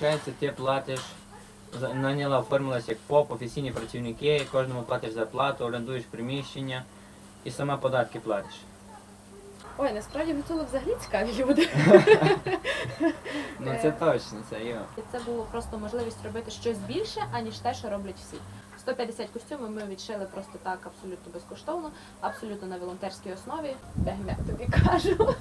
виходить, ти платиш, наняла, оформилась як ФОП, офіційні працівники, кожному платиш зарплату, орендуєш приміщення і сама податки платиш. Ой, насправді гуцули взагалі цікаві люди. Ну це точно, це йо. І це було просто можливість робити щось більше, аніж те, що роблять всі. 150 костюмів ми відшили просто так, абсолютно безкоштовно, абсолютно на волонтерській основі. Бегме тобі кажу.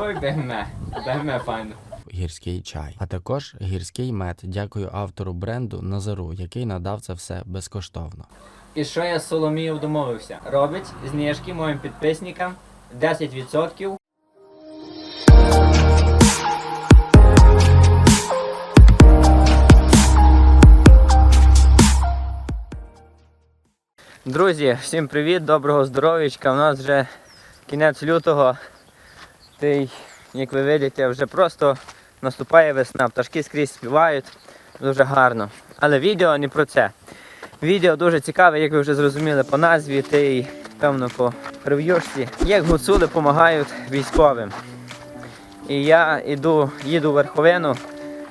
Ой, бегме, бегме файно. Гірський чай, а також гірський мед. Дякую автору бренду Назару, який надав це все безкоштовно. І що я з Соломією домовився? Робить знижки моїм підписникам 10%. Друзі, всім привіт, доброго здоров'ячка. У нас вже кінець лютого. Й, як ви бачите, вже просто наступає весна. Пташки скрізь співають. Дуже гарно. Але відео не про це. Відео дуже цікаве, як ви вже зрозуміли по назві, та й певно по прев'юшці, як гуцули допомагають військовим. І я іду, їду в верховину,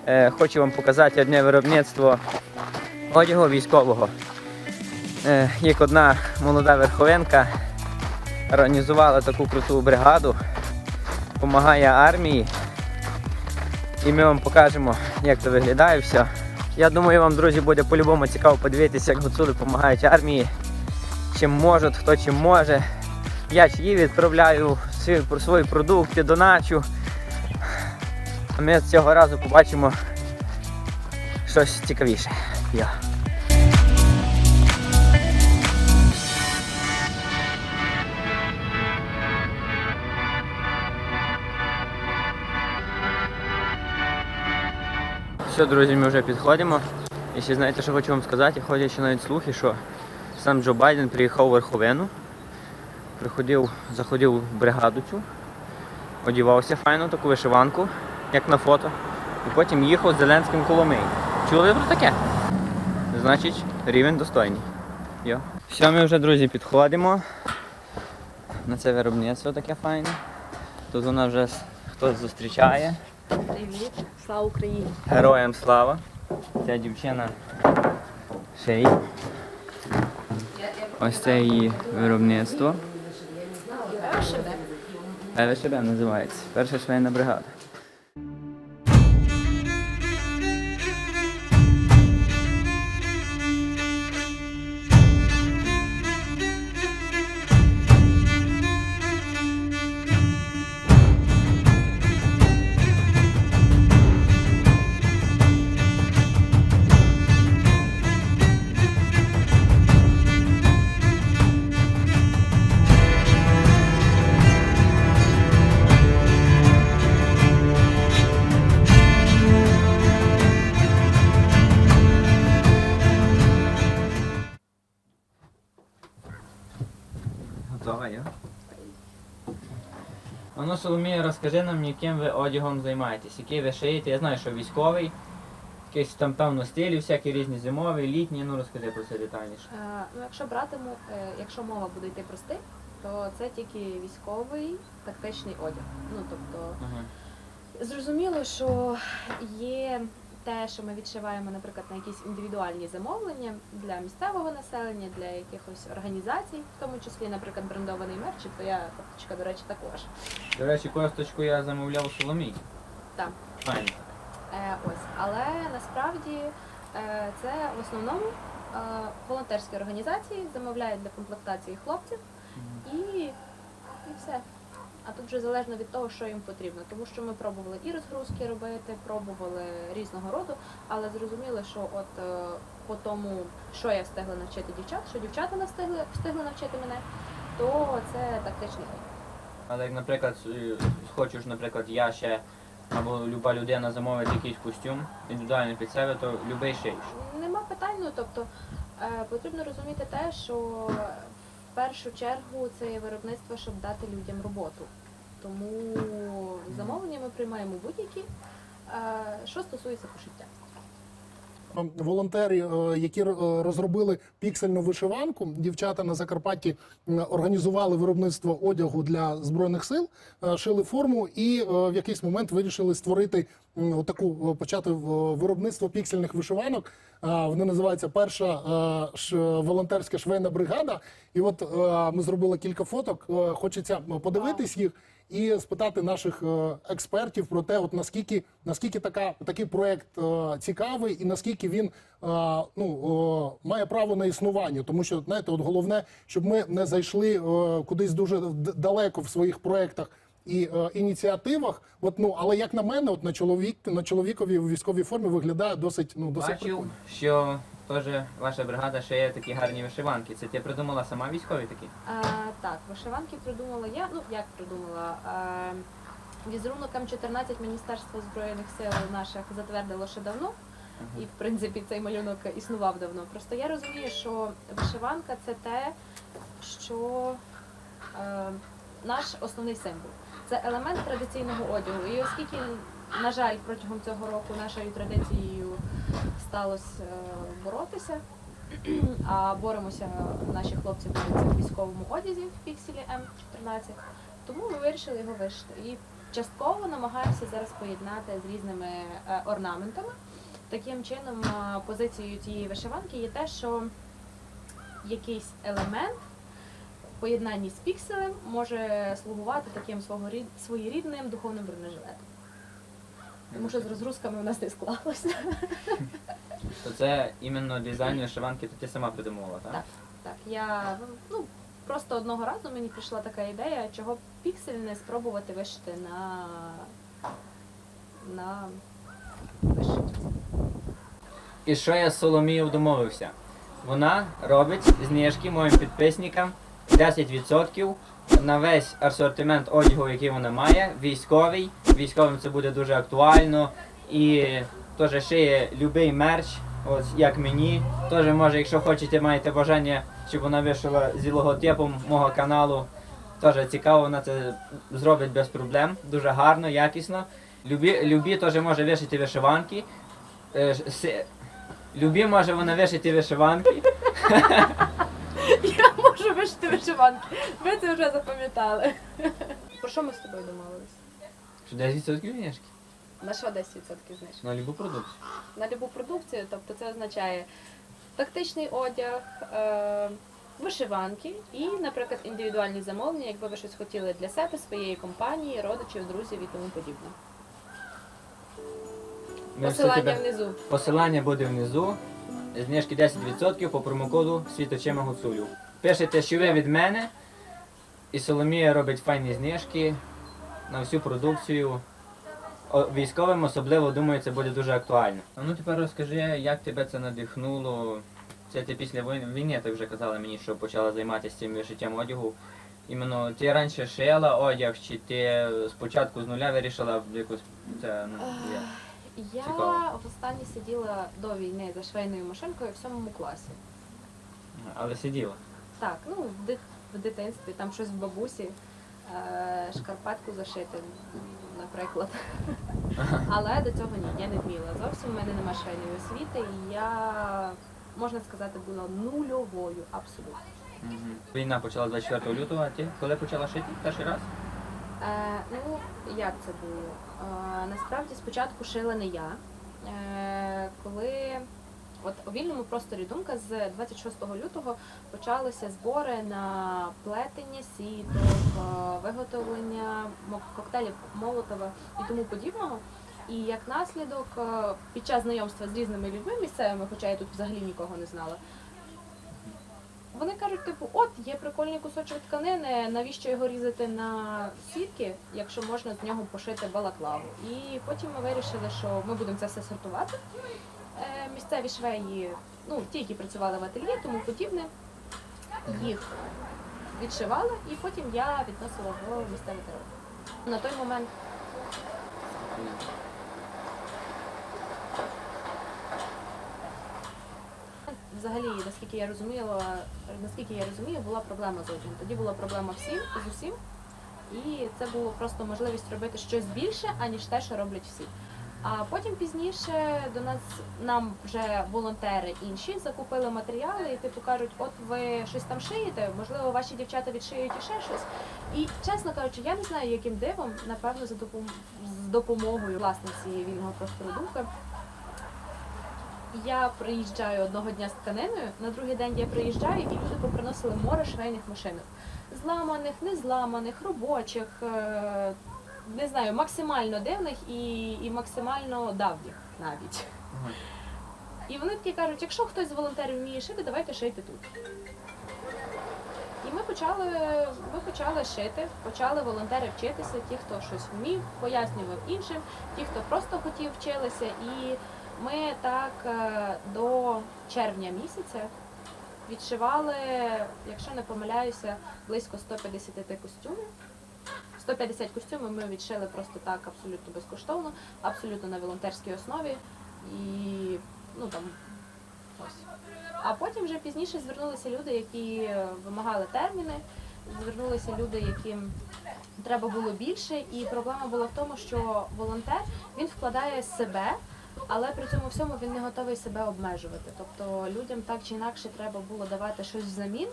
е, хочу вам показати одне виробництво одягу військового. Е, як одна молода верховенка організувала таку круту бригаду, допомагає армії. І ми вам покажемо, як це виглядає все. Я думаю, вам, друзі, буде по-любому цікаво подивитися, як гуцули допомагають армії. Чим можуть, хто чим може. Я чиї відправляю свої, свої продукти, доначу. Ми цього разу побачимо щось цікавіше. Йо. Все, друзі, ми вже підходимо. І ще знаєте, що хочу вам сказати, ходять ще навіть слухи, що сам Джо Байден приїхав у Верховину, приходив, заходив в бригаду цю, одівався файно, таку вишиванку, як на фото, і потім їхав з Зеленським Коломиї. Чули про таке? Значить, рівень достойний. Йо. Все, ми вже, друзі, підходимо. На це виробництво таке файне. Тут нас вже хтось зустрічає. Привіт, слава Україні! Героям слава. Ця дівчина шей. Ось це її виробництво. ВШБ називається. Перша швейна бригада. Готова я? А ну, Соломія, розкажи нам, яким ви одягом займаєтесь, який ви шиєте. Я знаю, що військовий, якийсь там певно стилі, всякі різні зимові, літні, ну розкажи про це детальніше. Е, ну, якщо брати, му- е, якщо мова буде йти про стиль, то це тільки військовий тактичний одяг. Ну тобто Ага. Зрозуміло, що є те, що ми відшиваємо, наприклад, на якісь індивідуальні замовлення для місцевого населення, для якихось організацій, в тому числі, наприклад, брендований мерч, і твоя кофточка, до речі, також. До речі, косточку я замовляв у Соломії. Так. Файно. Е, ось, але насправді е, це в основному е, волонтерські організації замовляють для комплектації хлопців і, і все. А тут вже залежно від того, що їм потрібно. Тому що ми пробували і розгрузки робити, пробували різного роду, але зрозуміли, що от е, по тому, що я встигла навчити дівчат, що дівчата не встигли, встигли навчити мене, то це тактичний одяг. Але як, наприклад, с- хочеш, наприклад, я ще або люба людина замовить якийсь костюм індивідуальний під себе, то любий шиєш. Нема питань, ну тобто е, потрібно розуміти те, що в першу чергу це є виробництво, щоб дати людям роботу. Тому замовлення ми приймаємо будь-які, е, що стосується пошиття. е, волонтери, е, які е, розробили піксельну вишиванку. Дівчата на Закарпатті організували виробництво одягу для збройних сил, шили форму і в якийсь момент вирішили створити е, почати виробництво піксельних вишиванок. Вони називаються перша волонтерська швейна бригада. І от ми зробили кілька фоток. Хочеться подивитись їх і спитати наших е, експертів про те, от наскільки наскільки така такий проект е, цікавий, і наскільки він е, ну має право на існування, тому що знаєте, от головне, щоб ми не зайшли кудись дуже далеко в своїх проектах. І е, ініціативах, от ну але як на мене, от на чоловік на чоловікові у військовій формі виглядає досить ну досить Бачив, прикольно. що теж ваша бригада ще є такі гарні вишиванки. Це ти придумала сама військові такі? Е, так, вишиванки придумала я. Ну як придумала? Е, візерунок М14 Міністерство Збройних сил наших затвердило ще давно. І в принципі цей малюнок існував давно. Просто я розумію, що вишиванка це те, що е, наш основний символ. Це елемент традиційного одягу. І оскільки, на жаль, протягом цього року нашою традицією сталося е, боротися, а боремося наші хлопці борються в військовому одязі в пікселі М14, тому ми вирішили його вишити. І частково намагаємося зараз поєднати з різними е, орнаментами. Таким чином, е, позицією цієї вишиванки є те, що якийсь елемент поєднанні з пікселем може слугувати таким свого рід- своєрідним духовним бронежилетом. Тому що з розгрузками у нас не склалося. То це іменно дизайн вишиванки, то ти сама придумувала, так? Так. Так, я ну просто одного разу мені прийшла така ідея, чого піксель не спробувати вишити на, на вишивці. І що я з Соломією домовився? Вона робить знижки моїм підписникам 10% на весь асортимент одягу, який вона має, військовий. Військовим це буде дуже актуально. І теж шиє любий мерч, от як мені. Теж може, якщо хочете, маєте бажання, щоб вона вишила з логотипом мого каналу. Теж цікаво, вона це зробить без проблем. Дуже гарно, якісно. Любі, любі теж може вишити вишиванки. Е, Любі може вона вишити вишиванки. Можу вишити вишиванки. Ви це вже запам'ятали. Про що ми з тобою домовились? Що 10% знижки На що 10% знижки? на любу продукцію. На любу продукцію, тобто це означає тактичний одяг, е, вишиванки і, наприклад, індивідуальні замовлення, якби ви щось хотіли для себе, своєї компанії, родичів, друзів і тому подібне. Ми Посилання тебе- внизу. Посилання буде внизу. Знижки 10% по промокоду Світочима Гуцулю. Пишете, що ви від мене, і Соломія робить файні знижки на всю продукцію. О, Військовим особливо думаю, це буде дуже актуально. А ну тепер розкажи, як тебе це надихнуло. Це ти після війни, так вже казала мені, що почала займатися цим вишиттям одягу. Іменно ти раніше шила одяг, чи ти спочатку з нуля вирішила якось це ну? Я Цікаво. востаннє сиділа до війни за швейною машинкою в сьомому класі. але сиділа. Так, ну в, дит- в дитинстві там щось в бабусі, е, шкарпетку зашити, наприклад. Але до цього ні, я не вміла. Зовсім в мене немає швейної освіти, і я, можна сказати, була нульовою абсолютно. Мгм. Війна почала 24 лютого, а ти коли почала шити? Перший раз? Е, ну, як це було? Е, насправді спочатку шила не я. Е, коли от у вільному просторі думка з 26 лютого почалися збори на плетення сіток, е, виготовлення коктейлів Молотова і тому подібного. І як наслідок, е, під час знайомства з різними людьми місцевими, хоча я тут взагалі нікого не знала, вони кажуть, типу, от є прикольний кусочок тканини, навіщо його різати на сітки, якщо можна з нього пошити балаклаву. І потім ми вирішили, що ми будемо це все сортувати. Місцеві швеї, ну ті, які працювали в ательє, тому подібне, їх відшивали, і потім я відносила в місцевий терор. На той момент Взагалі, наскільки я розуміла, наскільки я розумію, була проблема з одягом. Тоді була проблема всім з усім, і це було просто можливість робити щось більше, аніж те, що роблять всі. А потім пізніше до нас нам вже волонтери інші закупили матеріали і типу кажуть, от ви щось там шиєте, можливо, ваші дівчата відшиють і ще щось. І чесно кажучи, я не знаю, яким дивом, напевно, за допомогою власниці вільного простору думки. Я приїжджаю одного дня з тканиною, на другий день я приїжджаю, і люди поприносили море швейних машинок. Зламаних, не зламаних, робочих, е, не знаю, максимально дивних і, і максимально давніх навіть. Ага. І вони такі кажуть, якщо хтось з волонтерів вміє шити, давайте шийте тут. І ми почали, ми почали шити, почали волонтери вчитися, ті, хто щось вмів, пояснював іншим, ті, хто просто хотів вчилися. І ми так е, до червня місяця відшивали, якщо не помиляюся, близько 150 костюмів. 150 костюмів ми відшили просто так, абсолютно безкоштовно, абсолютно на волонтерській основі. І ну там ось. А потім вже пізніше звернулися люди, які вимагали терміни, звернулися люди, яким треба було більше. І проблема була в тому, що волонтер він вкладає себе, але при цьому всьому він не готовий себе обмежувати. Тобто людям так чи інакше треба було давати щось взамін,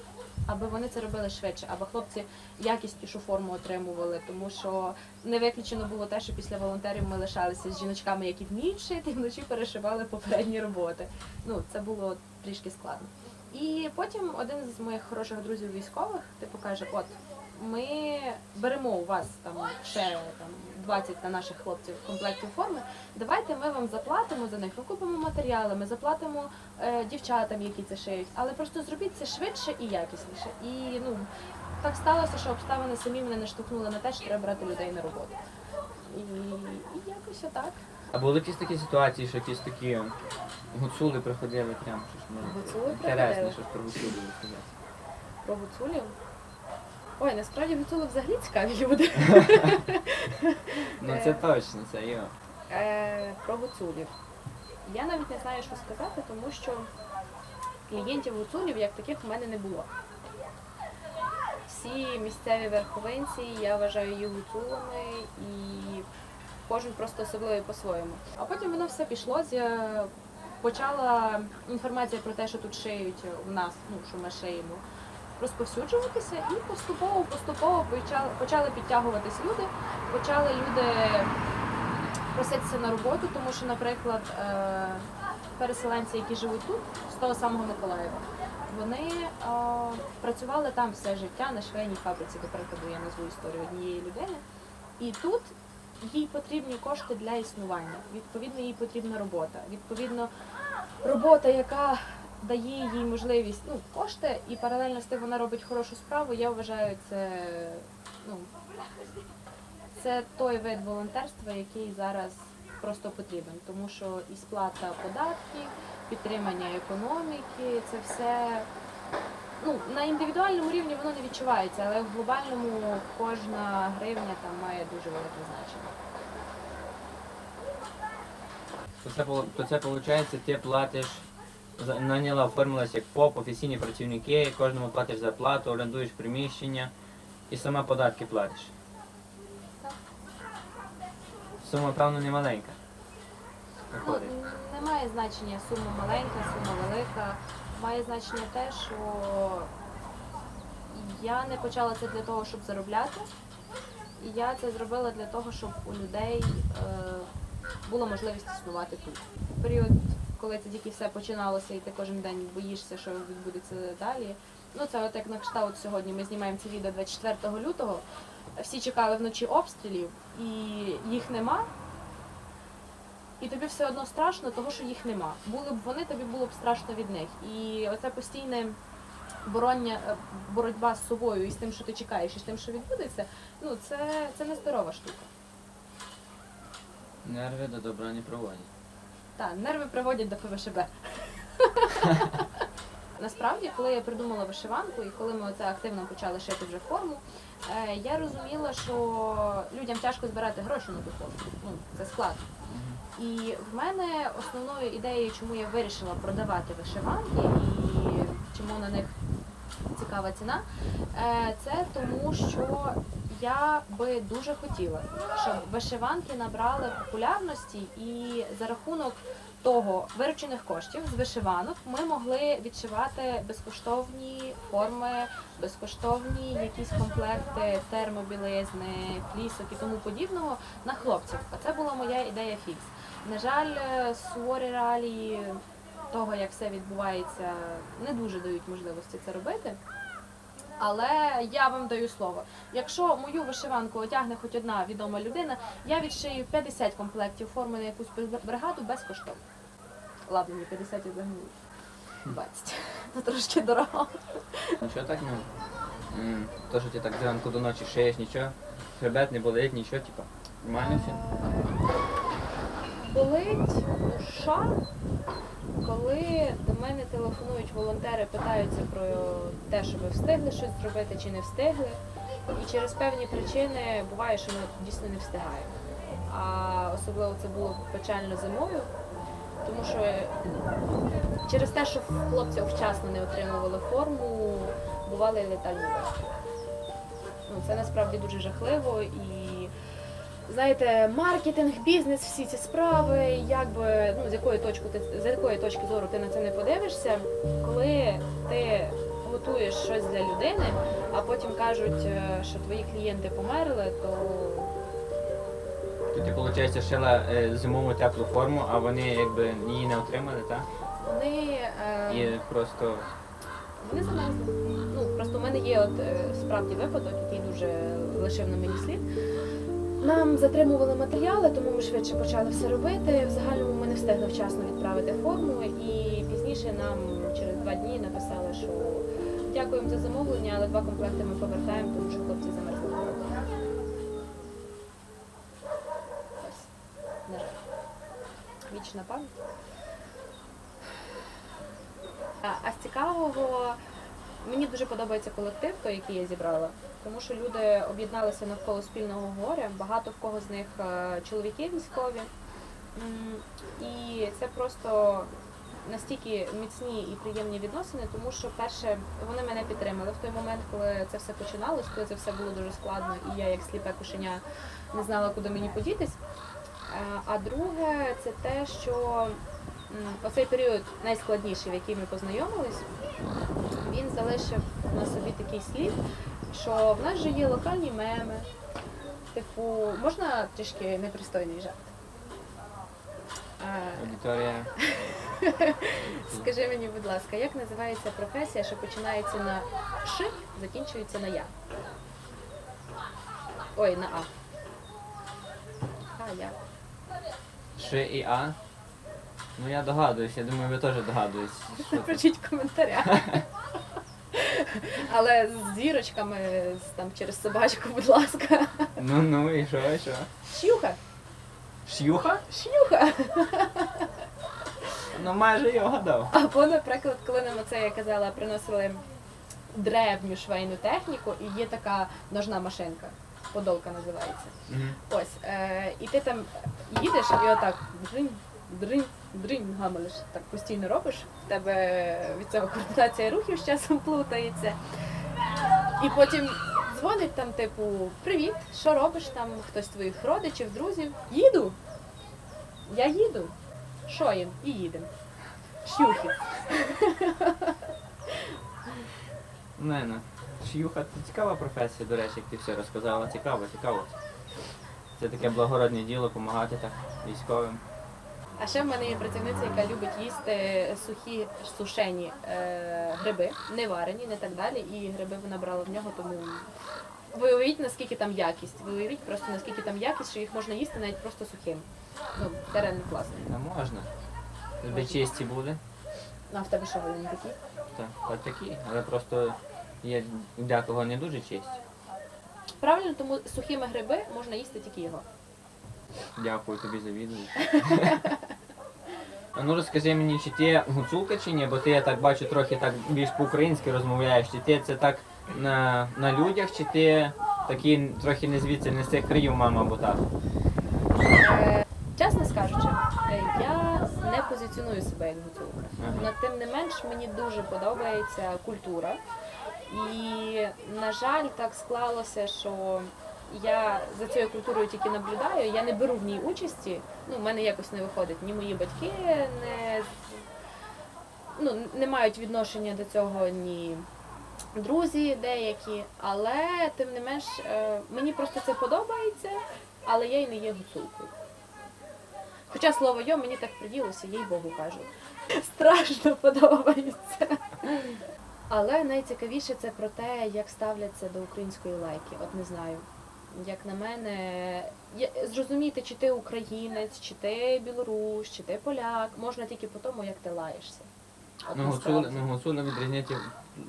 аби вони це робили швидше, аби хлопці якіснішу форму отримували, тому що не виключено було те, що після волонтерів ми лишалися з жіночками, які вміють шити, і вночі перешивали попередні роботи. Ну це було трішки складно. І потім один з моїх хороших друзів військових типу каже: от ми беремо у вас там ще там 20 на наших хлопців комплектів форми. Давайте ми вам заплатимо за них. Ми купимо матеріали, ми заплатимо е, дівчатам, які це шиють, але просто зробіть це швидше і якісніше. І ну так сталося, що обставини самі мене наштовхнули на те, що треба брати людей на роботу. І, і якось отак. А були якісь такі ситуації, що якісь такі гуцули приходили прямо щось може? Гуцули Інтересне приходили? щось про гуцулів розказати. Про гуцулів. Ой, насправді гуцули взагалі цікаві люди. Ну це точно, це йо. Е, про гуцулів. Я навіть не знаю, що сказати, тому що клієнтів гуцулів як таких у мене не було. Всі місцеві верховинці я вважаю їх гуцулами і кожен просто особливий по-своєму. А потім воно все пішло. з'я- Почала інформація про те, що тут шиють у нас, ну що ми шиємо, розповсюджуватися, і поступово, поступово почали, почали підтягуватись люди, почали люди проситися на роботу, тому що, наприклад, е, переселенці, які живуть тут, з того самого Миколаєва, вони е, працювали там все життя на швейній фабриці, до прикладу, я назву історію однієї людини. І тут їй потрібні кошти для існування. Відповідно, їй потрібна робота. Відповідно, робота, яка дає їй можливість ну, кошти, і паралельно з тим вона робить хорошу справу. Я вважаю, це ну, це той вид волонтерства, який зараз просто потрібен, тому що і сплата податків, підтримання економіки, це все ну, на індивідуальному рівні воно не відчувається, але в глобальному кожна гривня там має дуже велике значення. То це, то це виходить, ти платиш, наняла, оформилась як ФОП, офіційні працівники, кожному платиш зарплату, орендуєш приміщення і сама податки платиш. Сума, певно, не маленька. Ну, Виходить. немає значення сума маленька, сума велика. Має значення те, що я не почала це для того, щоб заробляти. І я це зробила для того, щоб у людей е, була можливість існувати тут. В період, коли це тільки все починалося, і ти кожен день боїшся, що відбудеться далі. Ну це от як на кшталт сьогодні. Ми знімаємо це відео 24 лютого. Всі чекали вночі обстрілів, і їх нема. І тобі все одно страшно, того що їх нема. Були б вони, тобі було б страшно від них. І оце постійне бороння, е, боротьба з собою і з тим, що ти чекаєш, і з тим, що відбудеться, ну це, це нездорова штука. Нерви до добра не проводять. Так, нерви приводять до ФВШБ. Насправді, коли я придумала вишиванку і коли ми оце активно почали шити вже форму, е, я розуміла, що людям тяжко збирати гроші на ту форму. Ну, це складно. І в мене основною ідеєю, чому я вирішила продавати вишиванки і чому на них цікава ціна, е, це тому, що я би дуже хотіла, щоб вишиванки набрали популярності і за рахунок того виручених коштів з вишиванок ми могли відшивати безкоштовні форми, безкоштовні якісь комплекти термобілизни, флісок і тому подібного на хлопців. Оце була моя ідея фікс. На жаль, суворі реалії того, як все відбувається, не дуже дають можливості це робити. Але я вам даю слово. Якщо мою вишиванку одягне хоч одна відома людина, я відшию 50 комплектів форми на якусь бригаду безкоштовно. Ладно, не 50 я загнув. 20. Це трошки дорого. Нічого так, ну. м, То, що ти так зранку до ночі шиєш, нічого. Хребет не болить, нічого, типа. Нормально все. Болить душа, коли до мене телефонують волонтери, питаються про те, що ви встигли щось зробити чи не встигли. І через певні причини буває, що ми дійсно не встигаємо. А особливо це було печально зимою, тому що через те, що хлопці вчасно не отримували форму, бували і летальні випадки. Ну, це насправді дуже жахливо і знаєте, маркетинг, бізнес, всі ці справи, як би ну з якої точки ти з якої точки зору ти на це не подивишся, коли ти готуєш щось для людини, а потім кажуть, е, що твої клієнти померли, то ти, виходить, шила е, зимову теплу форму, а вони якби її не отримали, так? вони, е, І просто вони замерзли. Ну просто в мене є от е, справді випадок, який дуже лишив на мені слід. Нам затримували матеріали, тому ми швидше почали все робити. В загальному ми не встигли вчасно відправити форму, і пізніше нам через два дні написали, що дякуємо за замовлення, але два комплекти ми повертаємо, тому що хлопці замерзли. Ось. Вічна пам'ять. А з цікавого мені дуже подобається колектив, той, який я зібрала, тому що люди об'єдналися навколо спільного горя. Багато в кого з них е, чоловіки військові. І це просто настільки міцні і приємні відносини, тому що перше вони мене підтримали в той момент, коли це все починалось, коли це все було дуже складно, і я як сліпе кошеня не знала, куди мені подітись. Е, А друге, це те, що оцей період найскладніший, в який ми познайомились, залишив на собі такий слід, що в нас же є локальні меми. Типу, можна трішки непристойний жарт? Аудиторія. Скажи мені, будь ласка, як називається професія, що починається на Ш, закінчується на Я? Ой, на А. А, я. Ш і А. Ну я догадуюсь, я думаю, ви теж догадуєтесь. що це. Пишіть в коментарях. Але з зірочками з- там через собачку, будь ласка. Ну ну і що, і що? Щуха. Шюха? Щуха. Ну майже я вгадав. Або, наприклад, коли нам оце я казала, приносили древню швейну техніку, і є така ножна машинка. Подолка називається. Мгм. Ось. Е, і ти там їдеш і отак дринь, дринь, дринь гамелиш. Так постійно робиш. В тебе від цього координація рухів з часом плутається. І потім дзвонить там, типу, привіт, що робиш там, хтось з твоїх родичів, друзів. Їду. Я їду. Що їм? І їдемо. Шлюхи. Не, не. Шюха це цікава професія, до речі, як ти все розказала. Цікаво, цікаво. Це таке благородне діло, допомагати так військовим. А ще в мене є працівниця, яка любить їсти сухі сушені е, гриби, не варені, не так далі. І гриби вона брала в нього, тому ви уявіть, наскільки там якість. Ви уявіть просто наскільки там якість, що їх можна їсти навіть просто сухим. Ну, терен класний. Не можна. Тобі чисті буде. Ну, а в тебе що вони не такі? Так, от такі, але просто є декого не дуже чисті. Правильно, тому сухими гриби можна їсти тільки його. Дякую тобі за відповідь. А ну розкажи мені, чи ти гуцулка чи ні, бо ти я так бачу трохи так більш по-українськи розмовляєш, чи ти це так на, на людях, чи ти такий трохи не звідси не з цих країв, мама або тато? Е, чесно скажучи, я не позиціоную себе як гуцулка. Але тим не менш мені дуже подобається культура. І, на жаль, так склалося, що я за цією культурою тільки наблюдаю, я не беру в ній участі. Ну, в мене якось не виходить. Ні мої батьки не, ну, не мають відношення до цього, ні друзі деякі. Але тим не менш, е, мені просто це подобається, але я й не є гуцулкою. Хоча слово йо мені так приділося, їй Богу кажу. Страшно подобається. Але найцікавіше це про те, як ставляться до української лайки. От не знаю. Як на мене, зрозуміти, чи ти українець, чи ти білорус, чи ти поляк, можна тільки по тому, як ти лаєшся. От Ну, насправді. гуцули, ну, гуцули відрізняти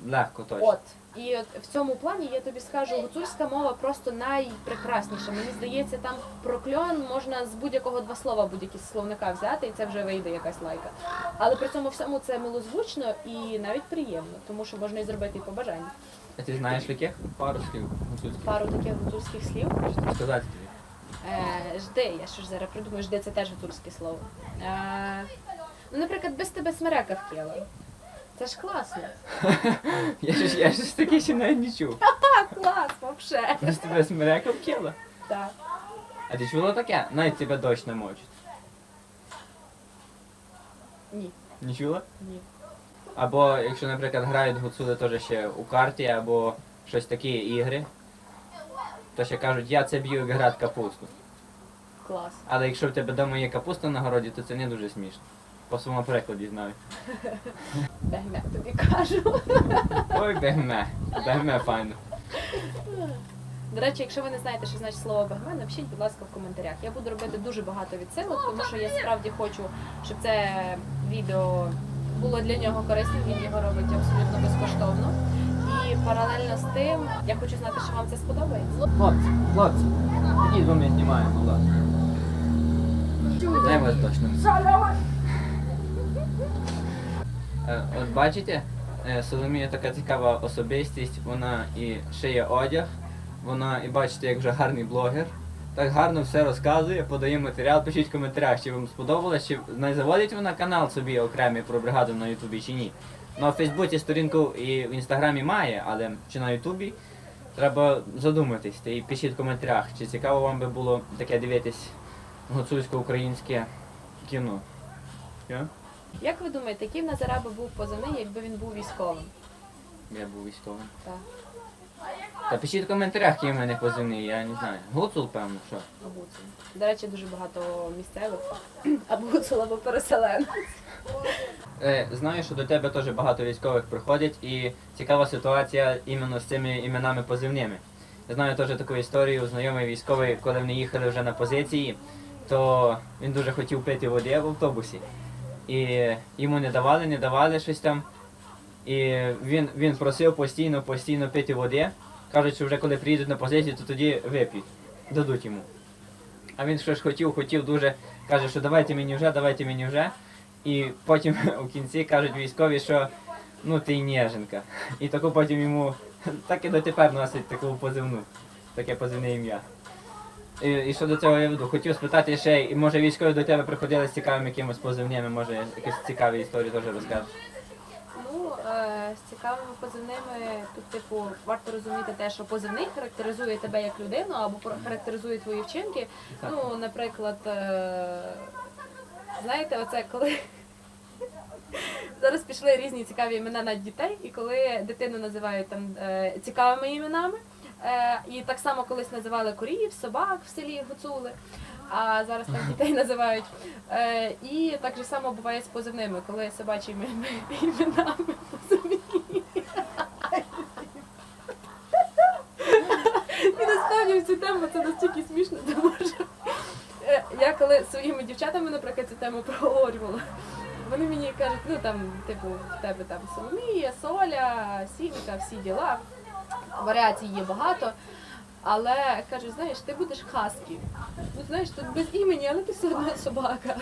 легко точно. От. І от в цьому плані я тобі скажу, гуцульська мова просто найпрекрасніша. Мені здається, там прокльон можна з будь-якого два слова будь-які з словника взяти, і це вже вийде якась лайка. Але при цьому всьому це милозвучно і навіть приємно, тому що можна і зробити і побажання. А ти знаєш яких? Пару слів гуцульських. Пару таких гуцульських слів. Що сказати тобі? Е, жди, я що ж зараз придумаю, жди це теж гуцульське слово. Е, ну, наприклад, без тебе смерека вкила. Це ж класно. Я ж, я ж таке ще навіть не чув. Клас, вообще. Я ж тебе смерека вкила. Так. А ти чула таке? Навіть тебе дощ не мочить. Ні, Не чула? ні. Або якщо, наприклад, грають гуцули теж ще у карті або щось такі ігри, то ще кажуть, я це б'ю як град капусту. Клас. Але якщо в тебе вдома є капуста на городі, то це не дуже смішно. По своєму прикладі знаю. Бегме тобі кажу. Ой, бегме. Бегме файно. До речі, якщо ви не знаєте, що значить слово бегме, напишіть, будь ласка, в коментарях. Я буду робити дуже багато відсилок, тому що я справді хочу, щоб це відео було для нього корисним. Він його робить абсолютно безкоштовно. І паралельно з тим я хочу знати, що вам це сподобається. Хлопці, хлопці, ідіть, бо ми знімаємо, ласка. Дай вас точно. Е, От бачите, е, Соломія така цікава особистість, вона і шиє одяг, вона і бачите, як вже гарний блогер. Так гарно все розказує, подає матеріал. Пишіть в коментарях, чи вам сподобалось, чи не заводить вона канал собі окремий про бригаду на Ютубі чи ні. Ну а в Фейсбуці сторінку і в інстаграмі має, але чи на Ютубі треба задуматись. Та І пишіть в коментарях, чи цікаво вам би було таке дивитись гуцульсько-українське кіно. Я? Як ви думаєте, який в Назара би був позивний, якби він був військовим? Я був військовим. Так, Та пишіть в коментарях, який в мене позивний, я не знаю. Гуцул, певно, що. Гуцул. До речі, дуже багато місцевих або гуцул, або переселен. Е, знаю, що до тебе теж багато військових приходять і цікава ситуація іменно з цими іменами позивними. Я знаю теж таку історію, знайомий військовий, коли вони їхали вже на позиції, то він дуже хотів пити води в автобусі. І йому не давали, не давали щось там. І він, він просив постійно, постійно пити води. Кажуть, що вже коли приїдуть на позицію, то тоді вип'ють, дадуть йому. А він щось хотів, хотів дуже, каже, що давайте мені вже, давайте мені вже. І потім у кінці кажуть військові, що ну ти неженка. І таку потім йому так і дотепер носить таку позивну, таке позивне ім'я. І, і що до цього я веду? Хотів спитати ще, і може військові до тебе приходили з цікавими якимось позивними, може якісь цікаві історії теж розкажеш. З цікавими позивними, тут, типу, варто розуміти те, що позивний характеризує тебе як людину або характеризує твої вчинки. Ну, наприклад, е, знаєте, оце коли. Зараз пішли різні цікаві імена на дітей, і коли дитину називають там е, цікавими іменами, е, і так само колись називали корів, собак в селі гуцули, а зараз так дітей називають. І так же само буває з позивними, коли собачими іменами І насправді цю тему це настільки смішно, тому що е, я коли своїми дівчатами, наприклад, цю тему проговорювала, вони мені кажуть, ну там, типу, в тебе там Соломія, Соля, Сімка, всі діла. Варіацій є багато. Але кажуть, знаєш, ти будеш хаскі. Ну знаєш, тут без імені, але ти все одно собака.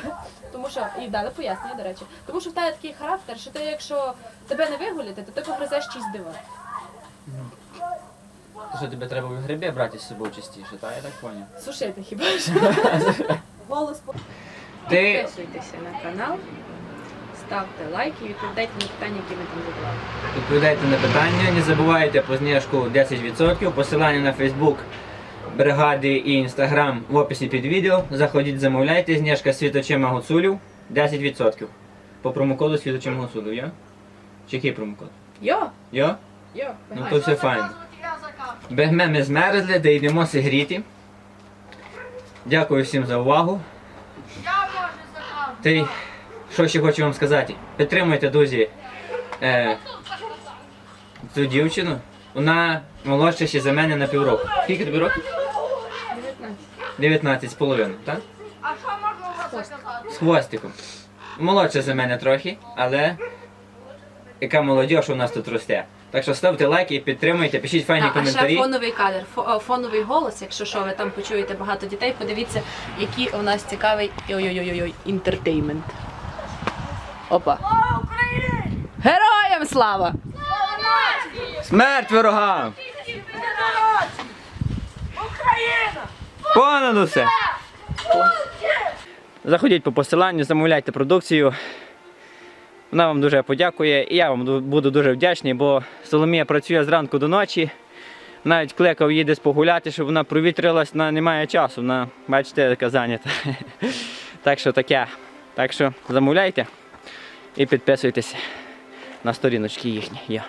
Тому що, і дали пояснення, до речі. Тому що в тебе такий характер, що ти, якщо тебе не вигуляти, то ти погризеш чийсь диван. То що тебе треба в грибі брати з собою частіше, так? Я так поняв. Сушити хіба що. Голос по- Ти Підписуйтеся на канал, ставте лайки і відповідайте на питання, які ми там задавали. відповідайте на питання, не забувайте по знижку 10%, посилання на Facebook бригади і інстаграм в описі під відео. Заходіть, замовляйте. Знижка світочима гуцулів 10%. По промокоду світочима гуцулів, я? Чи який промокод? Йо, Йо? йо, Ну то все файно. Бегме ми змерзли, де йдемо гріти. Дякую всім за увагу. Та й що ще хочу вам сказати? Підтримуйте, друзі, е, цю дівчину. Вона молодша ще за мене на півроку. Скільки тобі років? 19. 19 з половиною, так? З хвостиком. Молодша за мене трохи, але яка молодь у нас тут росте. Так що ставте лайки, підтримуйте, пишіть файні А, а ще коментарі. фоновий кадр, фо- фоновий голос, якщо що, ви там почуєте багато дітей, подивіться, який у нас цікавий ой-ой-ой інтертеймент. Опа. Героям слава! Смерть ворогам! Україна! Понад усе! Заходіть по посиланню, замовляйте продукцію. Вона вам дуже подякує і я вам буду дуже вдячний, бо Соломія працює зранку до ночі. Навіть кликав її десь погуляти, щоб вона провітрилась, вона не має часу, вона, бачите, така зайнята. Так що таке. Так що замовляйте і підписуйтесь на сторіночки їхні.